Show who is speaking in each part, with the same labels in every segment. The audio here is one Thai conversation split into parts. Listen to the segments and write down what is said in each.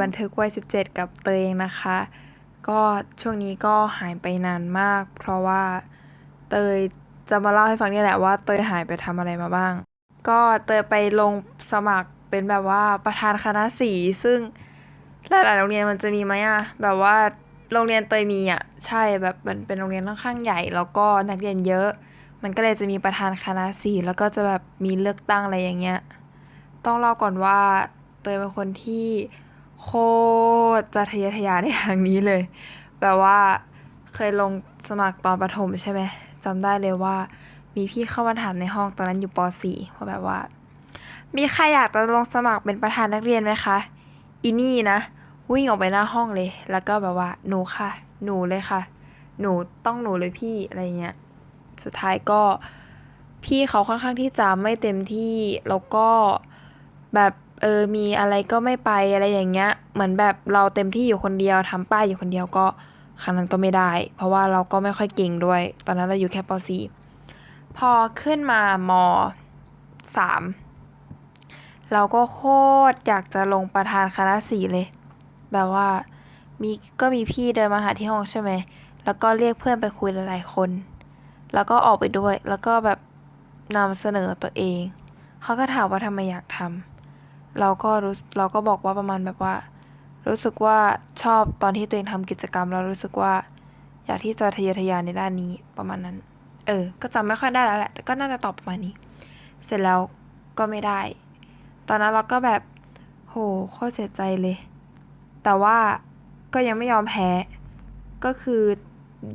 Speaker 1: บันทึกวัย 17 กับเตยเองนะคะ ก็ช่วงนี้ก็หายไปนานมาก เพราะว่าเตยจะมาเล่าให้ฟังนี่แหละว่าเตยหายไปทำอะไรมาบ้าง ก็เตยไปลงสมัครเป็นแบบว่าประธานคณะสีซึ่งหลายๆโรงเรียนมันจะมีไหมอะแบบว่าโรงเรียนเตยมีอะใช่แบบมันเป็นโรงเรียนค่อนข้างใหญ่ แล้วก็นักเรียนเยอะ มันก็เลยจะมีประธานคณะสีแล้วก็จะแบบมีเลือกตั้งอะไรอย่างเงี้ย ต้องเล่าก่อนว่าเตยเป็นคนที่ โคตรจะทะเยอทะยานในทางนี้เลย แบบว่าเคยลงสมัครตอนประถมใช่ไหมจำได้เลยว่า มีพี่เข้ามาถามในห้องตอนนั้นอยู่ป .4 ว่าแบบว่า มีใครอยากจะลงสมัครเป็นประธานนักเรียนไหมคะอีนี่นะวิ่งออกไปหน้าห้องเลย แล้วก็แบบว่าหนูค่ะ หนูเลยค่ะ หนูต้องหนูเลยพี่อะไรเงี้ยสุดท้ายก็พี่เขาค่อนข้างที่จะไม่เต็มที่แล้วก็แบบ เออมีอะไรก็ไม่ไปอะไรอย่างเงี้ย เหมือนแบบเราเต็มที่อยู่คนเดียวทำป้ายอยู่คนเดียวก็ครั้งนั้นก็ไม่ได้ เพราะว่าเราก็ไม่ค่อยเก่งด้วย ตอนนั้นเราอยู่แค่ป .4 พอขึ้นมามสามเราก็โคตรอยากจะลงประธานคณะสี่เลย แบบว่ามีก็มีพี่เดินมาหาที่ห้องใช่ไหม แล้วก็เรียกเพื่อนไปคุยหลายๆคน แล้วก็ออกไปด้วย แล้วก็แบบนำเสนอตัวเอง เขาก็ถามว่าทำไมอยากทำ เราก็รู้เราก็บอกว่าประมาณแบบว่า รู้สึกว่าชอบตอนที่ตัวเองทำกิจกรรมแล้วรู้สึกว่า อยากที่จะทะเยอทะยานในด้านนี้ประมาณนั้น เออ ก็จำไม่ค่อยได้แล้วแหละแต่ก็น่าจะตอบประมาณนี้ เสร็จแล้วก็ไม่ได้ ตอนนั้นเราก็แบบโหโคตรเสียใจเลย แต่ว่าก็ยังไม่ยอมแพ้ ก็คือ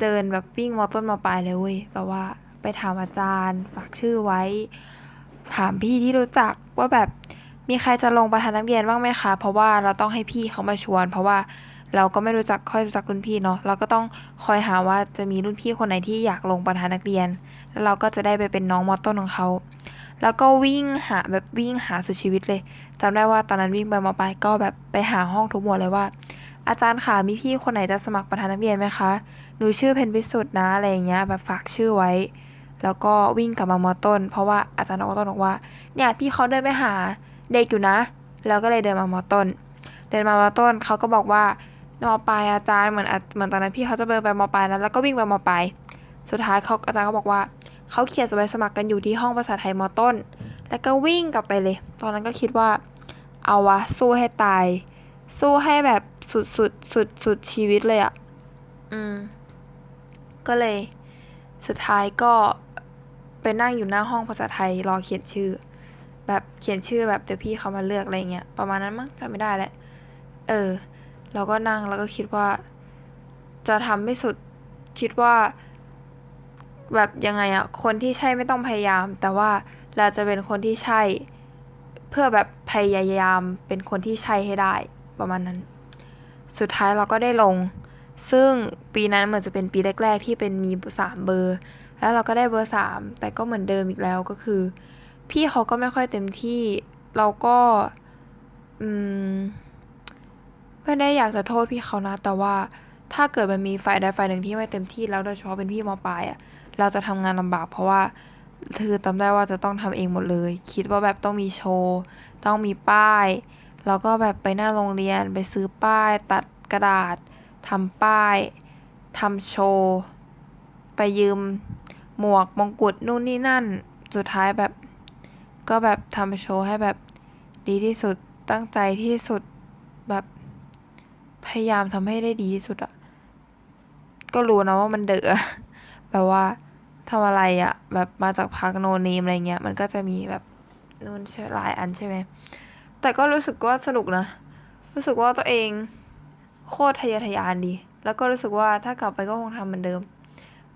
Speaker 1: เดินแบบวิ่งมอต้นมอปลายเลยเว้ยแบบว่าไปถามอาจารย์ ฝากชื่อไว้ ถามพี่ที่รู้จักว่าแบบ มีใครจะลงประธานนักเรียนบ้างไหมคะ เพราะว่าเราต้องให้พี่เขามาชวน เพราะว่าเราก็ไม่รู้จักค่อยรู้จักรุ่นพี่เนาะ เราก็ต้องคอยหาว่าจะมีรุ่นพี่คนไหนที่อยากลงประธานนักเรียน แล้วเราก็จะได้ไปเป็นน้องมอต้นของเขา แล้วก็วิ่งหาแบบวิ่งหาสุดชีวิตเลยจำได้ว่าตอนนั้นวิ่งไปมาไปลายก็แบบไปหาห้องทุกหมวดเลยว่า อาจารย์ค่ะมีพี่คนไหนจะสมัครประธานนักเรียนไหมคะ หนูชื่อเพนพิสุทธ์นะอะไรอย่างเงี้ยแบบฝากชื่อไว้ แล้วก็วิ่งกลับมามอต้น เพราะว่าอาจารย์มอต้นบอกว่า เนี่ยพี่เขาเดินไปหา เด็กอยู่นะ แล้วก็เลยเดินมามอต้น เดินมามอต้นเขาก็บอกว่ามอปลายอาจารย์เหมือนอาเหมือนตอนนั้นพี่เขาจะเดินไปมอปลายนะแล้วก็วิ่งไปมอปลายสุดท้ายเขาอาจารย์ก็บอกว่าเขาเขียนใบสมัครกันอยู่ที่ห้องภาษาไทยมอต้น แล้วก็วิ่งกลับไปเลย ตอนนั้นก็คิดว่า เอาวะสู้ให้ตาย สู้ให้แบบสุดสุดสุดสุดชีวิตเลยอะ่ะ อืม ก็เลย สุดท้ายก็ไปนั่งอยู่หน้าห้องภาษาไทยรอเขียนชื่อ แบบเขียนชื่อแบบเดี๋ยวพี่เขามาเลือกอะไรเงี้ยประมาณนั้นมั้งจำไม่ได้แหละ เออ เราก็นั่งแล้วก็คิดว่า จะทำไม่สุดคิดว่า แบบยังไงอะคนที่ใช่ไม่ต้องพยายาม แต่ว่าเราจะเป็นคนที่ใช่ เพื่อแบบพยายามเป็นคนที่ใช่ให้ได้ ประมาณนั้น สุดท้ายเราก็ได้ลง ซึ่งปีนั้นเหมือนจะเป็นปีแรกๆที่เป็นมีสามเบอร์ แล้วเราก็ได้เบอร์สามแต่ก็เหมือนเดิมอีกแล้วก็คือ พี่เขาก็ไม่ค่อยเต็มที่ เราก็อืมไม่ได้อยากจะโทษพี่เขานะ แต่ว่าถ้าเกิดมันมีฝ่ายใดฝ่ายหนึ่งที่ไม่เต็มที่แล้วโดยเฉพาะเป็นพี่มปลายอะเราจะทำงานลำบากเพราะว่าคือจำได้ว่าจะต้องทำเองหมดเลย คิดว่าแบบต้องมีโชว์ ต้องมีป้าย แล้วก็แบบไปหน้าโรงเรียนไปซื้อป้าย ตัดกระดาษทำป้ายทำโชว์ ไปยืม หมวกมงกุฎนู่นนี่นั่น สุดท้ายแบบ ก็แบบทำโชว์ให้แบบดีที่สุดตั้งใจที่สุดแบบพยายามทำให้ได้ดีที่สุดอะก็รู้นะว่ามันเด๋อแบบว่าทำอะไรอะแบบมาจากพักโนเนมอะไรเงี้ย มันก็จะมีแบบนู่นใช่หลายอันใช่ไหม แต่ก็รู้สึกว่าสนุกนะ รู้สึกว่าตัวเองโคตรทะเยอทะยานดี แล้วก็รู้สึกว่าถ้ากลับไปก็คงทำเหมือนเดิม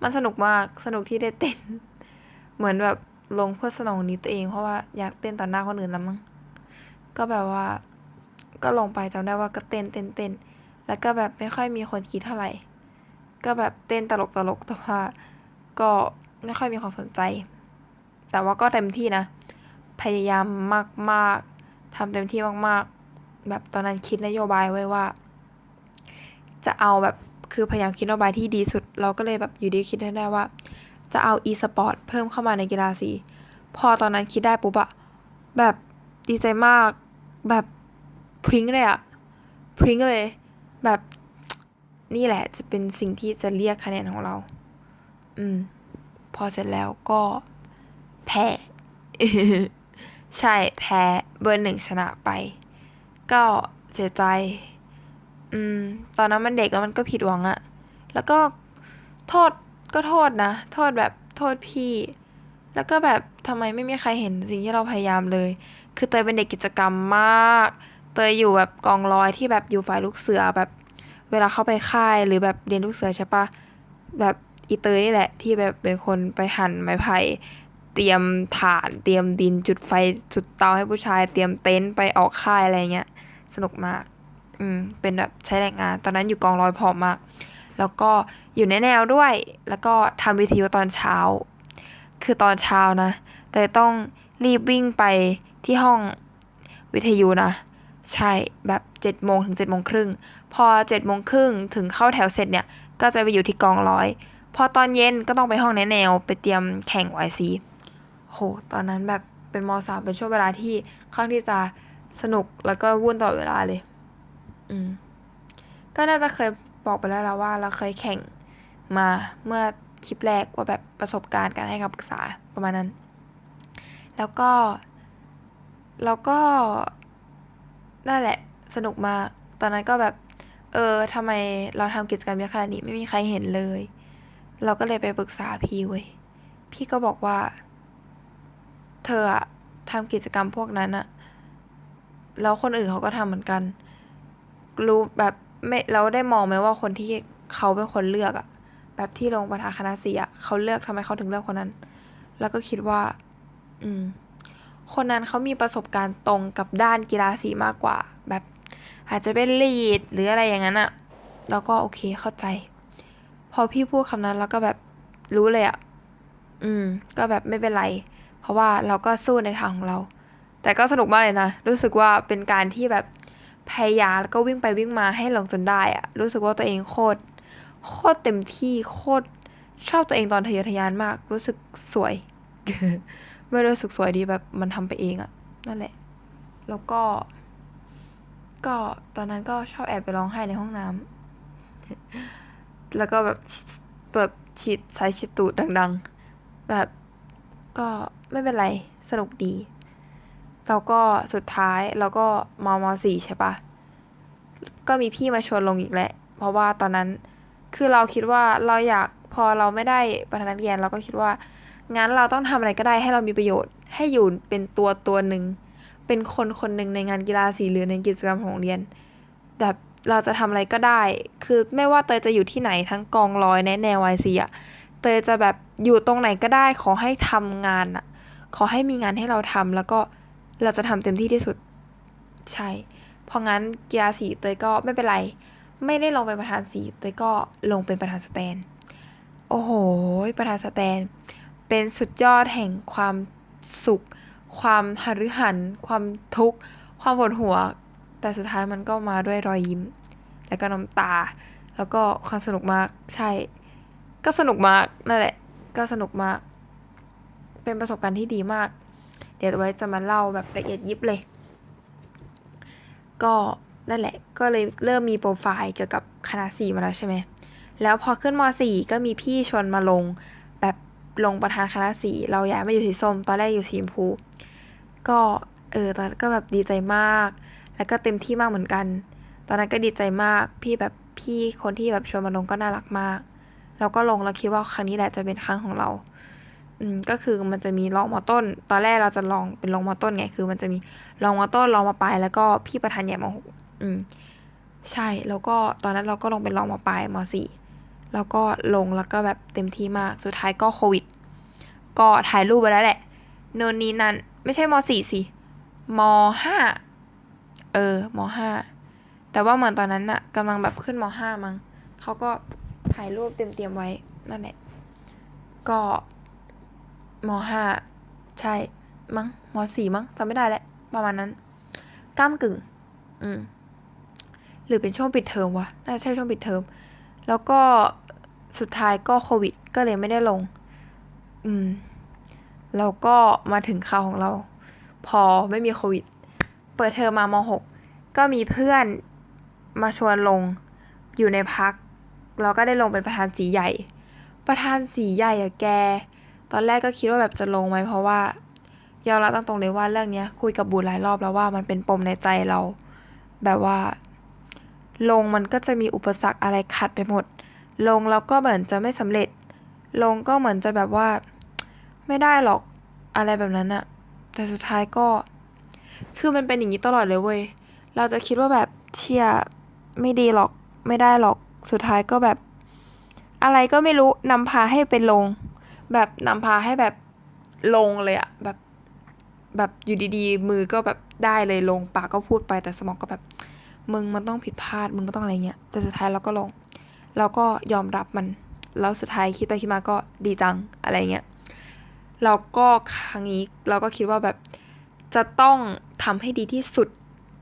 Speaker 1: มันสนุกมาก สนุกที่ได้เต้น เหมือนแบบ ลงเพื่อสนองนี้ตัวเอง เพราะว่าอยากเต้นต่อหน้าคนอื่นแล้วมั้งก็แบบว่า ก็ลงไปจำได้ว่าก็เต้นเต้นเต้นแล้วก็แบบไม่ค่อยมีคนคิดเท่าไหร่ ก็แบบเต้นตลกตลกแต่ว่าก็ไม่ค่อยมีความสนใจ แต่ว่าก็เต็มที่นะ พยายามมากๆทำเต็มที่มากๆ แบบตอนนั้นคิดนโยบายไว้ว่า จะเอาแบบคือพยายามคิดนโยบายที่ดีสุด เราก็เลยแบบอยู่ดีคิดได้ว่า จะเอา e-sport เพิ่มเข้ามาในกีฬาสี พอตอนนั้นคิดได้ปุ๊บอะแบบดีใจมาก แบบพริ้งเลยอะพริ้งเลย แบบนี่แหละจะเป็นสิ่งที่จะเรียกคะแนนของเรา อืม พอเสร็จแล้วก็แพ้ ใช่แพ้เบอร์หนึ่งชนะไป ก็เสียใจ อืม ตอนนั้นมันเด็กแล้วมันก็ผิดหวังอะ แล้วก็โทษ ก็โทษนะ โทษแบบโทษพี่ แล้วก็แบบทำไมไม่มีใครเห็นสิ่งที่เราพยายามเลย คือเตยเป็นเด็กกิจกรรมมาก เตยอยู่แบบกองร้อยที่แบบอยู่ฝ่ายลูกเสือแบบ เวลาเข้าไปค่ายหรือแบบเรียนลูกเสือใช่ปะแบบอีเตยนี่แหละ ที่แบบเป็นคนไปหั่นไม้ไผ่เตรียมถ่านเตรียมดินจุดไฟจุดเตาให้ผู้ชาย เตรียมเต็นท์ไปออกค่ายอะไรเงี้ย สนุกมาก อืม เป็นแบบใช้แรงงาน ตอนนั้นอยู่กองร้อยผอมมาก แล้วก็อยู่ในแนวด้วย แล้วก็ทำวิทยุตอนเช้า คือตอนเช้านะ แต่ต้องรีบวิ่งไปที่ห้องวิทยุนะ ใช่แบบเจ็ดโมงถึงเจ็ดโมงครึ่งพอเจ็ดโมงครึ่งถึงเข้าแถวเสร็จเนี่ย ก็จะไปอยู่ที่กองร้อย พอตอนเย็นก็ต้องไปห้องแนแนวไปเตรียมแข่งไอซีโห ตอนนั้นแบบเป็นมสามเป็นช่วงเวลาที่ค่อนข้างที่จะสนุกแล้วก็วุ่นตลอเวลาเลย อืมก็น่าจะเคย บอกไปแล้วแล้วว่าเราเคยแข่งมาเมื่อคลิปแรกว่าแบบประสบการณ์การให้คำปรึกษาประมาณนั้น แล้วก็ แล้วก็นั่นแหละสนุกมาก ตอนนั้นก็แบบ เออทำไมเราทำกิจกรรมเยอะขนาดนี้ไม่มีใครเห็นเลย เราก็เลยไปปรึกษาพี่เว้ย พี่ก็บอกว่า เธออะทำกิจกรรมพวกนั้นอะแล้วคนอื่นเขาก็ทำเหมือนกัน รู้แบบ ไม่เราได้มองไหมว่าคนที่เขาเป็นคนเลือกอะแบบที่ลงประธานคณะสีอะเขาเลือกทำไมเขาถึงเลือกคนนั้น แล้วก็คิดว่า อืม คนนั้นเขามีประสบการณ์ตรงกับด้านกีฬาสีมากกว่า แบบอาจจะเป็นลีดหรืออะไรอย่างนั้นอะแล้วก็โอเคเข้าใจ พอพี่พูดคำนั้นแล้วก็แบบรู้เลยอะอืม ก็แบบไม่เป็นไร เพราะว่าเราก็สู้ในทางของเรา แต่ก็สนุกมากเลยนะ รู้สึกว่าเป็นการที่แบบ พยายามแล้วก็วิ่งไปวิ่งมาให้ลงจนได้อะรู้สึกว่าตัวเองโคตรโคตรเต็มที่โคตรชอบตัวเองตอนทะเยอทะยานมาก รู้สึกสวย ไม่รู้สึกสวยดีแบบมันทำไปเองอะนั่นแหละ แล้วก็ ก็ตอนนั้นก็ชอบแอบไปร้องไห้ในห้องน้ำแล้วก็แบบแบบฉีดสายฉีดตูดดัง ๆ แบบก็ไม่เป็นไร สนุกดี แล้วก็สุดท้ายเราก็มมสี่ใช่ปะก็มีพี่มาชวนลงอีกแหละ เพราะว่าตอนนั้นคือเราคิดว่าเราอยากพอเราไม่ได้ประธานนักเรียนเราก็คิดว่า งั้นเราต้องทำอะไรก็ได้ให้เรามีประโยชน์ ให้อยู่เป็นตัวตัวหนึ่งเป็นคนคนหนึ่งในงานกีฬาสีหรือในกิจกรรมของโรงเรียนแบบเราจะทำอะไรก็ได้ คือไม่ว่าเตยจะอยู่ที่ไหนทั้งกองร้อยในแนวไอซีอะเตยจะแบบอยู่ตรงไหนก็ได้ขอให้ทำงานอะขอให้มีงานให้เราทำแล้วก็ เราจะทำเต็มที่ที่สุด ใช่ เพราะงั้นกีฬาสีเตยก็ไม่เป็นไร ไม่ได้ลงเป็นประธานสีเตยก็ลงเป็นประธานสแตน โอ้โห ประธานสแตน เป็นสุดยอดแห่งความสุข ความหฤหัน ความทุกข์ ความปวดหัว แต่สุดท้ายมันก็มาด้วยรอยยิ้ม แล้วก็น้ำตา แล้วก็ความสนุกมาก ใช่ ก็สนุกมากนั่นแหละ ก็สนุกมาก เป็นประสบการณ์ที่ดีมาก เดี๋ยวไว้จะมาเล่าแบบละเอียดยิบเลย ก็นั่นแหละ ก็เลยเริ่มมีโปรไฟล์เกี่ยวกับคณะสีมาแล้วใช่ไหม แล้วพอขึ้นมสี่ก็มีพี่ชวนมาลง แบบลงประธานคณะสีเราย้ายมาอยู่สีส้ม ตอนแรกอยู่สีชมพู ก็เออตอนนั้นก็แบบดีใจมาก แล้วก็เต็มที่มากเหมือนกัน ตอนนั้นก็ดีใจมาก พี่แบบพี่คนที่แบบชวนมาลงก็น่ารักมาก เราก็ลงแล้วคิดว่าครั้งนี้แหละจะเป็นครั้งของเรา อืมก็คือมันจะมีรองมอต้น ตอนแรกเราจะลองเป็นรองมอต้นไง คือมันจะมีรองมอต้นรองมาปลายแล้วก็พี่ประธานใหญ่มหกอืม ใช่ แล้วก็ตอนนั้นเราก็ลงเป็นรองมาปลายมสี่แล้วก็ลงแล้วก็แบบเต็มที่มาก สุดท้ายก็โควิด ก็ถ่ายรูปไปแล้วแหละโนนนี่นั่นไม่ใช่มสี่สิมห้าเออมห้าแต่ว่าเหมือนตอนนั้นน่ะกำลังแบบขึ้นมห้ามั้งเขาก็ถ่ายรูปเตรียมๆไว้นั่นแหละก็ มห้าใช่มั้งมสี่มั้งจำไม่ได้แหละ ประมาณนั้นก้ามกึ่ง อืม หรือเป็นช่วงปิดเทอมวะน่าจะใช่ช่วงปิดเทอม แล้วก็สุดท้ายก็โควิด ก็เลยไม่ได้ลง อืม แล้วก็มาถึงข่าวของเรา พอไม่มีโควิด เปิดเทอมมามหกก็มีเพื่อนมาชวนลงอยู่ในพัก เราก็ได้ลงเป็นประธานสีใหญ่ ประธานสีใหญ่อะแก ตอนแรกก็คิดว่าแบบจะลงไหมเพราะว่ายอมรับตรงๆเลยว่าเรื่องเนี้ยคุยกับบูหลายรอบแล้วว่ามันเป็นปมในใจเรา แบบว่า ลงมันก็จะมีอุปสรรคอะไรขัดไปหมด ลงแล้วก็เหมือนจะไม่สำเร็จ ลงก็เหมือนจะแบบว่า ไม่ได้หรอกอะไรแบบนั้นอะแต่สุดท้ายก็ คือมันเป็นอย่างนี้ตลอดเลยเว้ยเราจะคิดว่าแบบเชียไม่ดีหรอกไม่ได้หรอกสุดท้ายก็แบบ อะไรก็ไม่รู้นำพาให้เป็นลง แบบนำพาให้แบบลงเลยอะแบบแบบอยู่ดีๆ มือก็แบบได้เลยลงปากก็พูดไปแต่สมองก็แบบ มึงมันต้องผิดพลาดมึงก็ต้องอะไรเงี้ยแต่สุดท้ายเราก็ลง เราก็ยอมรับมัน แล้วสุดท้ายคิดไปคิดมาก็ดีจังอะไรเงี้ยเราก็ครั้งนี้เราก็คิดว่าแบบจะต้องทำให้ดีที่สุด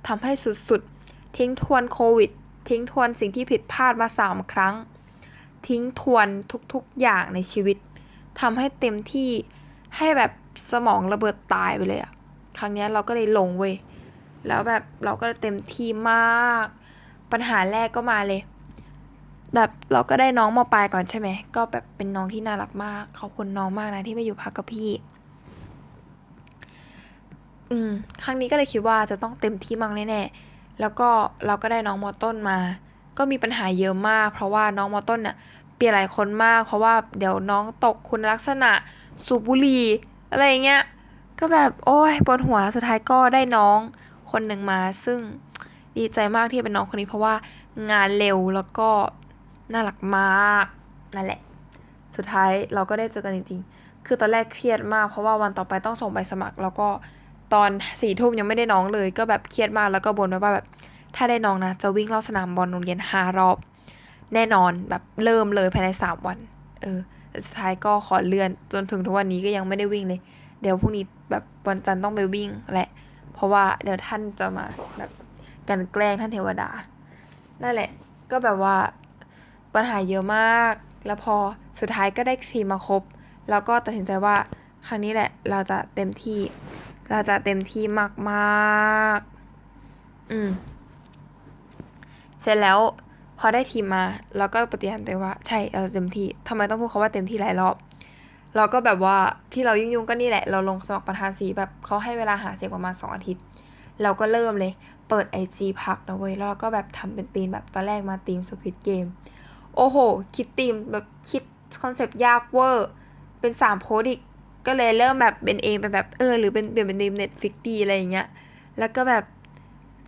Speaker 1: ทำให้สุดๆ ทิ้งทวนโควิด ทิ้งทวนสิ่งที่ผิดพลาดมาสามครั้ง ทิ้งทวนทุกๆอย่างในชีวิต ทำให้เต็มที่ให้แบบสมองระเบิดตายไปเลยอะครั้งนี้เราก็เลยลงเว้ยแล้วแบบเราก็เต็มที่มาก ปัญหาแรกก็มาเลย แบบเราก็ได้น้องมาปลายก่อนใช่ไหม ก็แบบเป็นน้องที่น่ารักมากขอบคุณน้องมากนะที่มาอยู่พักกับพี่ อืม ครั้งนี้ก็เลยคิดว่าจะต้องเต็มที่มากแน่ๆแล้วก็เราก็ได้น้องมอต้นมา ก็มีปัญหาเยอะมาก เพราะว่าน้องมอต้นเนี่ย เปลี่ยนหลายคนมาก เพราะว่าเดี๋ยวน้องตกคุณลักษณะสูบบุหรี่อะไรเงี้ย ก็แบบโอ้ยปวดหัวสุดท้ายก็ได้น้องคนหนึ่งมา ซึ่งดีใจมากที่เป็นน้องคนนี้เพราะว่างานเร็วแล้วก็น่ารักมากนั่นแหละ สุดท้ายเราก็ได้เจอกันจริงๆ คือตอนแรกเครียดมาก เพราะว่าวันต่อไปต้องส่งใบสมัคร แล้วก็ตอนสี่ทุ่มยังไม่ได้น้องเลย ก็แบบเครียดมากแล้วก็บ่นว้ว่าแบบ ถ้าได้น้องนะจะวิ่งรอบสนามบอลโรงเรียนห้ารอบ แน่นอนแบบเริ่มเลยภายในสามวัน เออสุดท้ายก็ขอเลื่อน จนถึงทุกวันนี้ก็ยังไม่ได้วิ่งเลย เดี๋ยวพรุ่งนี้แบบวันจันทร์ต้องไปวิ่งแหละ เพราะว่าเดี๋ยวท่านจะมาแบบกันแกล้งท่านเทวดา นั่นแหละ ก็แบบว่าปัญหาเยอะมาก แล้วพอสุดท้ายก็ได้ครีมมาครบ แล้วก็ตัดสินใจว่าครั้งนี้แหละ เราจะเต็มที่ เราจะเต็มที่มากๆ อืม เสร็จแล้ว พอได้ทีมมาเราก็ปฏิญาณตัวเองว่าใช่เราเต็มที่ทำไมต้องพูดคาว่าเต็มที่หลายรอบ เราก็แบบว่าที่เรายุ่งๆก็นี่แหละ เราลงสมัครประธานสีแบบเขาให้เวลาหาเสียงประมาณสองอาทิตย์ เราก็เริ่มเลยเปิดไอจีพักนะเว้ยแล้วเราก็แบบทำเป็นธีมแบบตอนแรกมาธีมสควิตเกมโอ้โห คิดธีมแบบคิดคอนเซปต์ยากเวอร์เป็นสามโพสอีกก็เลยเริ่มแบบเป็นเองเป็นแบบเออหรือเป็นเปลี่ยนเป็นธีมเน็ตฟิกดีอะไรอย่างเงี้ยแล้วก็แบบ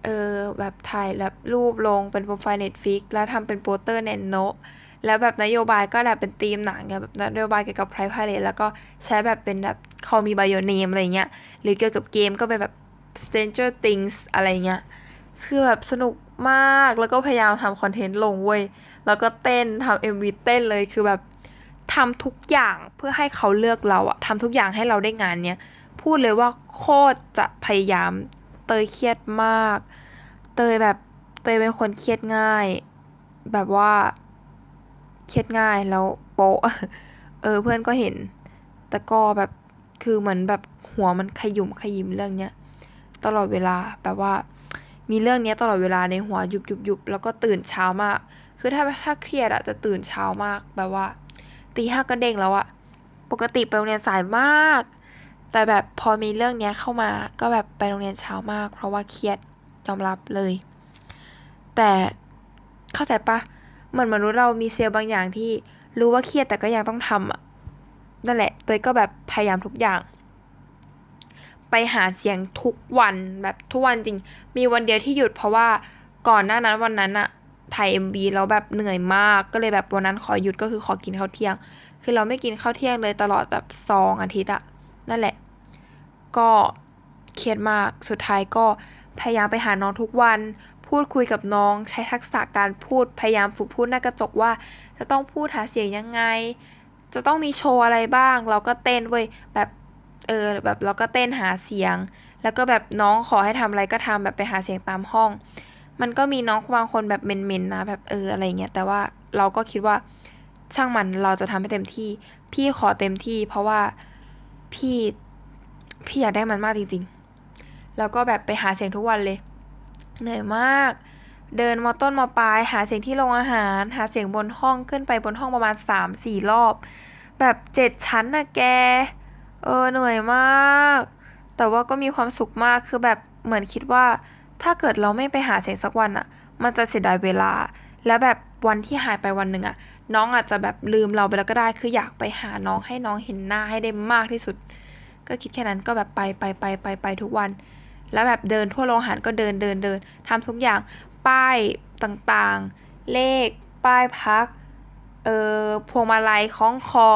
Speaker 1: เออแบบถ่ายแบบรูปลงเป็นโปรไฟล์เน็ตฟิกแล้วทำเป็นโปสเตอร์เนนโนแล้วแบบนโยบายก็แบบเป็นธีมหนังแบบนโยบายเกี่ยวกับ private แล้วก็ใช้แบบเป็นแบบ call me by your name อะไรเงี้ย หรือเกี่ยวกับเกมก็เป็นแบบ stranger things อะไรเงี้ย คือแบบสนุกมากแล้วก็พยายามทำคอนเทนต์ลงเว้ย แล้วก็เต้นทำ MV เต้นเลยคือแบบทำทุกอย่างเพื่อให้เขาเลือกเราอะทำทุกอย่างให้เราได้งานเนี้ย พูดเลยว่าโคตรจะพยายาม เตยเครียดมาก เตยแบบเตยเป็นคนเครียดง่าย แบบว่าเครียดง่ายแล้วโปะเออเพื่อนก็เห็น แต่ก็แบบคือเหมือนแบบหัวมันขยุมขยิมเรื่องเนี้ยตลอดเวลาแบบว่า มีเรื่องเนี้ยตลอดเวลาในหัวยุบยุบยุบแล้วก็ตื่นเช้ามาก คือถ้าถ้าเครียดอะจะตื่นเช้ามากแบบว่าตีห้าก็เด้งแล้วอะปกติไปโรงเรียนสายมาก แต่แบบพอมีเรื่องเนี้ยเข้ามาก็แบบไปโรงเรียนเช้ามาก เพราะว่าเครียดยอมรับเลย แต่เข้าใจปะเหมือนมนุษย์เรามีเซลล์บางอย่างที่รู้ว่าเครียดแต่ก็ยังต้องทำอะนั่นแหละเตยก็แบบพยายามทุกอย่าง ไปหาเสียงทุกวันแบบทุกวันจริง มีวันเดียวที่หยุดเพราะว่าก่อนหน้านั้นวันนั้นอะถ่ายเอ็มบีแล้วแบบเหนื่อยมากก็เลยแบบวันนั้นขอหยุดก็คือขอกินข้าวเที่ยง คือเราไม่กินข้าวเที่ยงเลยตลอดแบบสองอาทิตย์อะ นั่นแหละ ก็เครียดมากสุดท้ายก็พยายามไปหาน้องทุกวัน พูดคุยกับน้อง ใช้ทักษะการพูดพยายามฝึกพูดหน้ากระจกว่า จะต้องพูดหาเสียงยังไง จะต้องมีโชว์อะไรบ้าง เราก็เต้นเว้ยแบบเออแบบเราก็เต้นหาเสียง แล้วก็แบบน้องขอให้ทำอะไรก็ทำแบบไปหาเสียงตามห้อง มันก็มีน้องบางคนแบบเมนๆนะแบบเอออะไรเงี้ยแต่ว่าเราก็คิดว่าช่างมันเราจะทำให้เต็มที่ พี่ขอเต็มที่ เพราะว่า พี่พี่อยากได้มันมากจริงๆ แล้วก็แบบไปหาเสียงทุกวันเลย เหนื่อยมาก เดินมอต้นมอปลาย หาเสียงที่โรงอาหาร หาเสียงบนห้องขึ้นไปบนห้องประมาณสามสี่รอบ แบบเจ็ดชั้นนะแก เออเหนื่อยมาก แต่ว่าก็มีความสุขมากคือแบบเหมือนคิดว่า ถ้าเกิดเราไม่ไปหาเสียงสักวันอะมันจะเสียดายเวลา แล้วแบบวันที่หายไปวันหนึ่งอะ น้องอาจจะแบบลืมเราไปแล้วก็ได้ คืออยากไปหาน้องให้น้องเห็นหน้าให้ได้มากที่สุด ก็คิดแค่นั้นก็แบบไปไปไปไปไปทุกวัน แล้วแบบเดินทั่วโรงอาหารก็เดินเดินเดินทำทุกอย่างป้ายต่างๆ เลข ป้ายพัก เอ่อพวงมาลัยคล้องคอ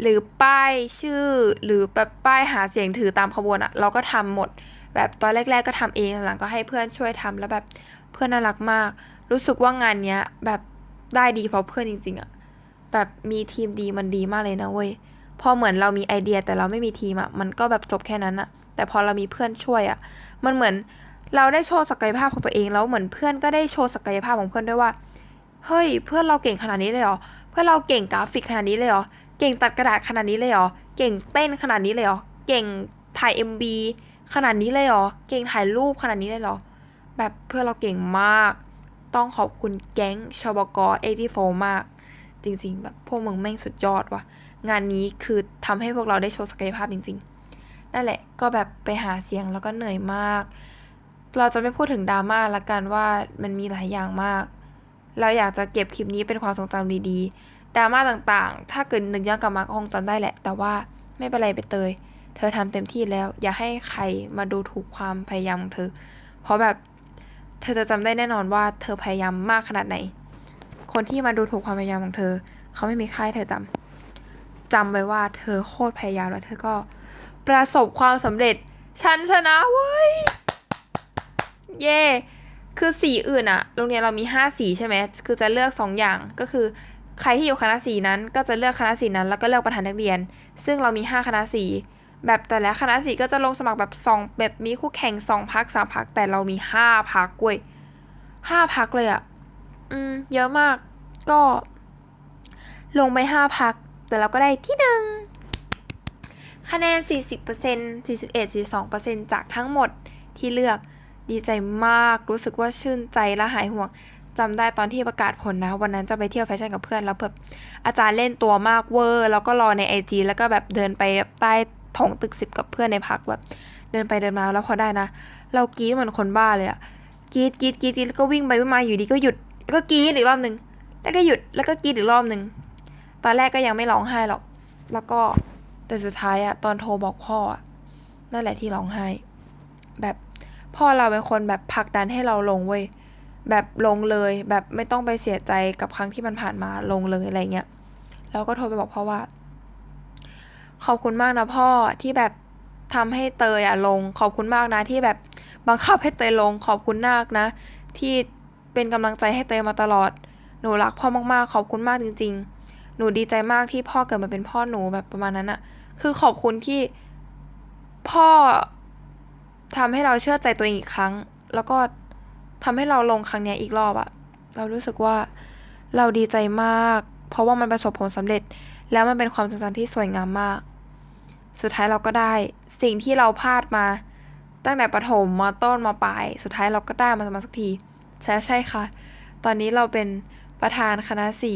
Speaker 1: หรือป้ายชื่อ หรือแบบป้ายหาเสียงถือตามขบวนอะเราก็ทำหมด แบบตอนแรก ๆ ก็ทำเองหลังก็ให้เพื่อนช่วยทำแล้วแบบเพื่อนน่ารักมาก รู้สึกว่างานเนี้ยแบบ ได้ดีเพราะเพื่อนจริง ๆอะแบบมีทีมดีมันดีมากเลยนะเว้ยพอเหมือนเรามีไอเดียแต่เราไม่มีทีมอะมันก็แบบจบแค่นั้นอะแต่พอเรามีเพื่อนช่วยอะมันเหมือนเราได้โชว์ศักยภาพของตัวเองแล้วเหมือนเพื่อนก็ได้โชว์ศักยภาพของเพื่อนด้วยว่าเฮ้ยเพื่อนเราเก่งขนาดนี้เลยเหรอเพื่อนเราเก่งกราฟิกขนาดนี้เลยเหรอเก่งตัดกระดาษขนาดนี้เลยเหรอเก่งเต้นขนาดนี้เลยเหรอเก่งถ่าย MB ขนาดนี้เลยเหรอเก่งถ่ายรูปขนาดนี้เลยเหรอแบบเพื่อนเราเก่งมาก ต้องขอบคุณแก๊งชบก84มาก จริงๆ แบบพวกมึงแม่งสุดยอดว่ะ งานนี้คือทำให้พวกเราได้โชว์ศักยภาพจริง ๆ นั่นแหละก็แบบไปหาเสียงแล้วก็เหนื่อยมาก เราจะไม่พูดถึงดราม่าละกันว่ามันมีหลายอย่างมาก เราอยากจะเก็บคลิปนี้เป็นความทรงจำดีๆดราม่าต่างๆ ถ้าเกิดนึกย้อนกลับมาก็คงจำได้แหละ แต่ว่าไม่เป็นไรไปเตย เธอทำเต็มที่แล้ว อย่าให้ใครมาดูถูกความพยายามของเธอ เพราะแบบ เธอจะจำได้แน่นอนว่าเธอพยายามมากขนาดไหน คนที่มาดูถูกความพยายามของเธอ เขาไม่มีค่าให้เธอจำจำไว้ว่าเธอโคตรพยายามแล้วเธอก็ประสบความสำเร็จ ฉันชนะเว้ย เย่ คือสีอื่นอะโรงเรียนเรามีห้าสีใช่ไหม คือจะเลือกสองอย่าง ก็คือ ใครที่อยู่คณะสีนั้น ก็จะเลือกคณะสีนั้น แล้วก็เลือกประธานนักเรียน ซึ่งเรามีห้าคณะสี แบบแต่ละคณะสีก็จะลงสมัครแบบสองแบบมีคู่แข่งสองพักสามพักแต่เรามีห้าพักเว้ยห้าพักเลยอะอืมเยอะมากก็ ลงไปห้าพัก แต่เราก็ได้ที่หนึ่งคะแนน 40% 41 42%จากทั้งหมดที่เลือกดีใจมากรู้สึกว่าชื่นใจและหายห่วงจำได้ตอนที่ประกาศผลนะ วันนั้นจะไปเที่ยวแฟชั่นกับเพื่อนแล้วแบบอาจารย์เล่นตัวมากเวอร์ แล้วก็รอในไอจีแล้วก็แบบเดินไปใต้ ถงตึกสิบกับเพื่อนในพักแบบ เดินไปเดินมาแล้วพอได้นะ เรากรี๊ดเหมือนคนบ้าเลยอะกรี๊ดกรี๊ดกรี๊ดกีดแล้วก็วิ่งไปวิ่งมาอยู่ดีก็หยุดแล้วก็กรี๊ดอีกรอบหนึ่งแล้วก็หยุดแล้วก็กรี๊ดอีกรอบหนึ่งตอนแรกก็ยังไม่ร้องไห้หรอก แล้วก็แต่สุดท้ายอะตอนโทรบอกพ่ออะนั่นแหละที่ร้องไห้ แบบพ่อเราเป็นคนแบบผลักดันให้เราลงเว้ยแบบลงเลย แบบไม่ต้องไปเสียใจกับครั้งที่มันผ่านมาลงเลยอะไรเงี้ยแล้วก็โทรไปบอกพ่อว่า ขอบคุณมากนะพ่อที่แบบทำให้เตยอะลง ขอบคุณมากนะที่แบบบังคับให้เตยลง ขอบคุณมากนะ ที่เป็นกำลังใจให้เตยมาตลอด หนูรักพ่อมากๆ ขอบคุณมากจริง ๆ หนูดีใจมากที่พ่อเกิดมาเป็นพ่อหนูแบบประมาณนั้นอะคือขอบคุณที่พ่อทำให้เราเชื่อใจตัวเองอีกครั้ง แล้วก็ทำให้เราลงครั้งนี้อีกรอบอะเรารู้สึกว่าเราดีใจมาก เพราะว่ามันประสบผลสำเร็จ แล้วมันเป็นความทรงจำที่สวยงามมาก สุดท้ายเราก็ได้สิ่งที่เราพลาดมา ตั้งแต่ประถมมาต้นมาปลาย สุดท้ายเราก็ได้มามาสักที ใช่ใช่ค่ะ ตอนนี้เราเป็นประธานคณะสี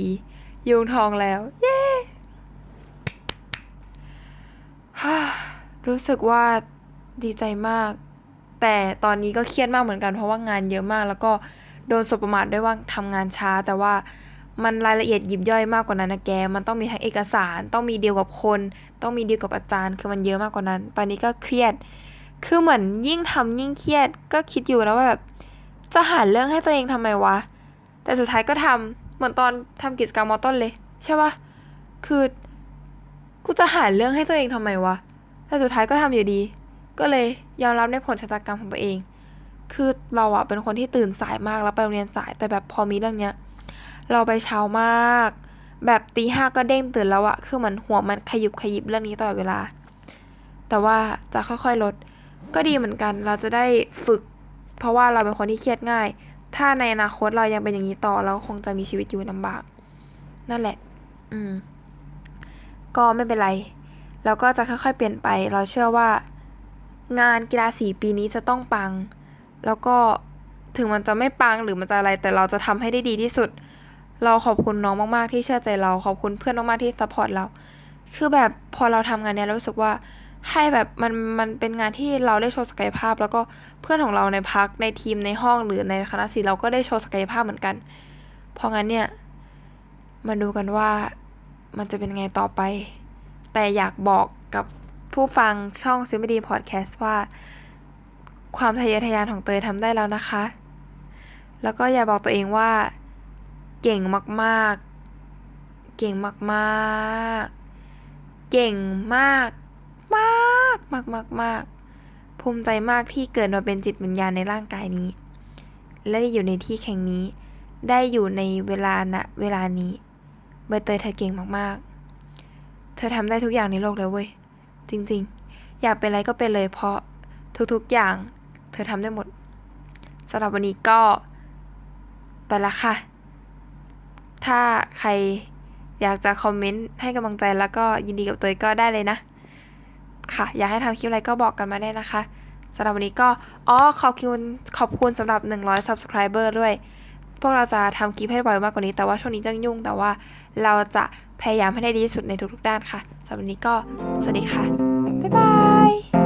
Speaker 1: ยุงทองแล้ว เย้ฮารู้สึกว่าดีใจมาก แต่ตอนนี้ก็เครียดมากเหมือนกันเพราะว่างานเยอะมาก แล้วก็โดนสบประมาทด้วยว่าทำงานช้าแต่ว่า มันรายละเอียดยิบย่อยมากกว่านั้นนะแก มันต้องมีทั้งเอกสาร ต้องมีเดีลกับคน ต้องมีเดีลกับอาจารย์ คือมันเยอะมากกว่านั้น ตอนนี้ก็เครียด คือเหมือนยิ่งทำยิ่งเครียด ก็คิดอยู่แล้วว่าแบบจะหาเรื่องให้ตัวเองทำไมวะ แต่สุดท้ายก็ทำเหมือนตอนทำกิจกรรมมอต้นเลย ใช่ปะคือกูจะหาเรื่องให้ตัวเองทำไมวะ แต่สุดท้ายก็ทำอยู่ดี ก็เลยยอมรับในผลชะตากรรมของตัวเอง คือเราอะเป็นคนที่ตื่นสายมากแล้วไปโรงเรียนสาย แต่แบบพอมีเรื่องเนี้ย เราไปเช้ามาก แบบตีห้าก็เด้งตื่นแล้วอะคือเหมันหัวมันขยุบขยิบเรื่องนี้ตลอดเวลา แต่ว่าจะค่อยๆลด ก็ดีเหมือนกัน เราจะได้ฝึก เพราะว่าเราเป็นคนที่เครียดง่าย ถ้าในอนาคตเรายังเป็นอย่างนี้ต่อเราคงจะมีชีวิตอยู่ลำบาก นั่นแหละ อืม ก็ไม่เป็นไรแล้วก็จะค่อยๆ เปลี่ยนไป เราเชื่อว่า งานกีฬาสีปีนี้จะต้องปัง แล้วก็ถึงมันจะไม่ปังหรือมันจะอะไร แต่เราจะทำให้ได้ดีที่สุด เราขอบคุณน้องมากๆที่เชื่อใจเรา ขอบคุณเพื่อนมากๆที่ซัพพอร์ตเรา คือแบบพอเราทำงานเนี้ยเรารู้สึกว่าให้แบบมันมันเป็นงานที่เราได้โชว์ศักยภาพ แล้วก็เพื่อนของเราในพักในทีมในห้องหรือในคณะศิลป์เราก็ได้โชว์ศักยภาพเหมือนกัน เพราะงั้นเนี่ยมาดูกันว่ามันจะเป็นไงต่อไป แต่อยากบอกกับผู้ฟังช่องซิมดีพอดแคสต์ว่า ความทะเยอทะยานของเตยทำได้แล้วนะคะ แล้วก็อย่าบอกตัวเองว่า เก่งมากๆ เก่งมากๆ เก่งมากมากมากมากมากภูมิใจมากที่เกิดมาเป็นจิตวิญญาณในร่างกายนี้ และได้อยู่ในที่แข่งนี้ ได้อยู่ในเวลาณเวลานี้ใบเตยเธอเก่งมากๆ เธอทำได้ทุกอย่างในโลกเลยเว้ย จริงๆ อยากเป็นอะไรก็เป็นเลยเพราะทุกๆอย่าง เธอทำได้หมดสำหรับวันนี้ก็ ไปละค่ะ ถ้าใครอยากจะคอมเมนต์ให้กำลังใจแล้วก็ยินดีกับเตยก็ได้เลยนะ ค่ะ อยากให้ทำคลิปอะไรก็บอกกันมาได้นะคะสำหรับวันนี้ก็อ๋อขอบคุณขอบคุณสำหรับ 100 subscriber ด้วย พวกเราจะทำคลิปให้บ่อยมากกว่านี้ แต่ว่าช่วงนี้จังยุ่ง แต่ว่าเราจะพยายามให้ได้ดีที่สุดในทุกๆด้านค่ะสำหรับวันนี้ก็สวัสดีค่ะ บ๊ายบาย